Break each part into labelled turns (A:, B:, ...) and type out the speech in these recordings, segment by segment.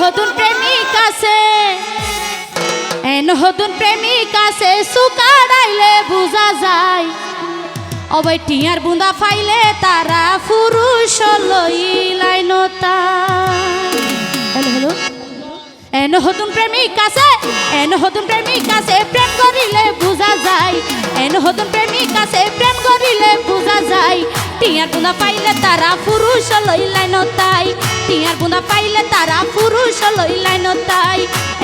A: হতুন প্রেমিক আছে। এন হতুন প্রেমিক আছে সুকাড়াইলে বুঝা যায়। অবৈ টিয়ার বুন্দা ফাইলে তারা ফুরুষ লইলাই এন হতুন প্রেমিক আছে এন হতুন প্রেমিক আছে, প্রেম করিলে বুঝা যায়। এন হতুন প্রেমিক আছে, প্রেম করিলে বুঝা যায়। টিয়ার বুন্দা পাইলে তারা পুরুষ লইলাই নতাই টিয়ার বুন্দা পাইলে তারা পুরুষ লইলাই নতাই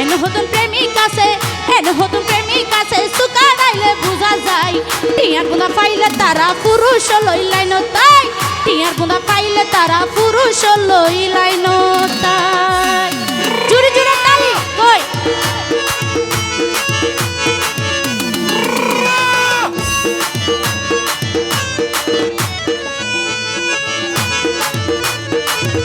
A: এন হতুন প্রেমিক আছে এন হতুন প্রেমিক আছে সুকাড়াইলে বুঝা যায়। টিয়ার বুন্দা পাইলে তারা পুরুষ লইলাই তাই। টিয়ার বুন্দা পাইলে তারা পুরুষ লইলাই নতাই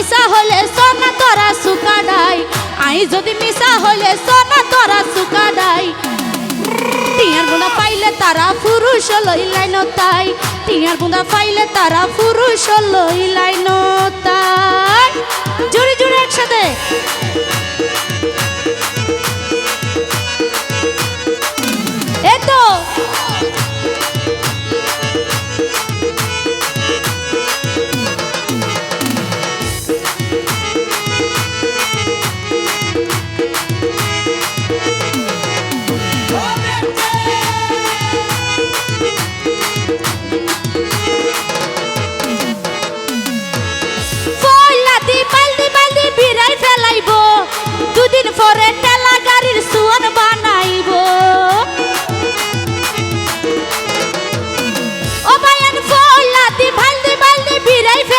A: মিশা হলে সোনা তোরা সুকাডাই আই যদি মিশা হলে সোনা তোরা সুকাডাই টিয়ার বুন্দা পাইলে তারা পুরুষ লইলাই তাই। টিয়ার বুন্দা পাইলে তারা পুরুষ লইলাই তাই। জুড়ে জুড়ে একসাথে।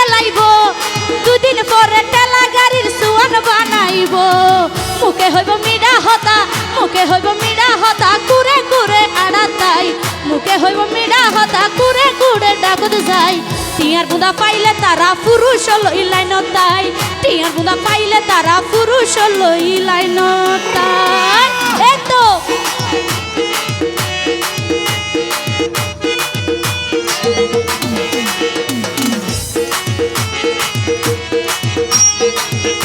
A: ফেলাইব দুদিন পরে টেলা গাড়ির সুয়ান বানাইব। মুখে হইব মিডা হতা, মুখে হইব মিডা হতা কুরে কুরে আড়াতাই। মুখে হইব মিডা হতা কুরে কুরে ডাকত যায় টিয়ার বুদা পাইলে তারা পুরুষ লইলাই নতাই টিয়ার বুদা পাইলে তারা পুরুষ লইলাই নতাই এই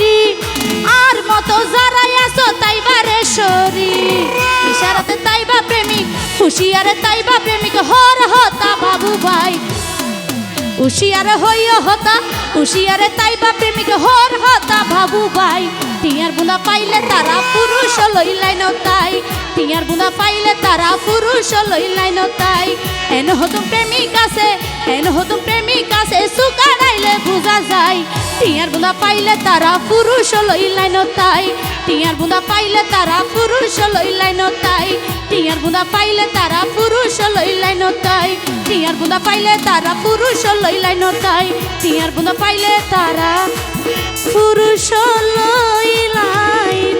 A: গরি আর মতো যারাই আছো, তাই বারে সরি ইশারাতে তাইবা প্রেমিক, হুশিয়ারে তাইবা প্রেমিক, হর হতা বাবু ভাই। উশিয়ারে হইয় হতা উশিয়ারে তাইবা প্রেমিক, হর হতা ভাবু ভাই। টিয়ার বুনা পাইলে তারা পুরুষ লইলাই নতাই টিয়ার বুনা পাইলে তারা পুরুষ লইলাই নতাই এন হতুম প্রেমিক আছে এন হতুম প্রেমিক আছে সুকাড়াইলে বুঝা যায়, টিয়ার বুনা পাইলে তারা পুরুষ লইলাই নতাই টিয়ার বুনা পাইলে তারা পুরুষ লইলাই নতাই টিয়ার বুনা পাইলে তারা পুরুষ লইলাই নতাই টিয়ার বুনা পাইলে তারা পুরুষ লইলাই নতাই টিয়ার বুনা পাইলে তারা পুরুষ লইলাই নতাই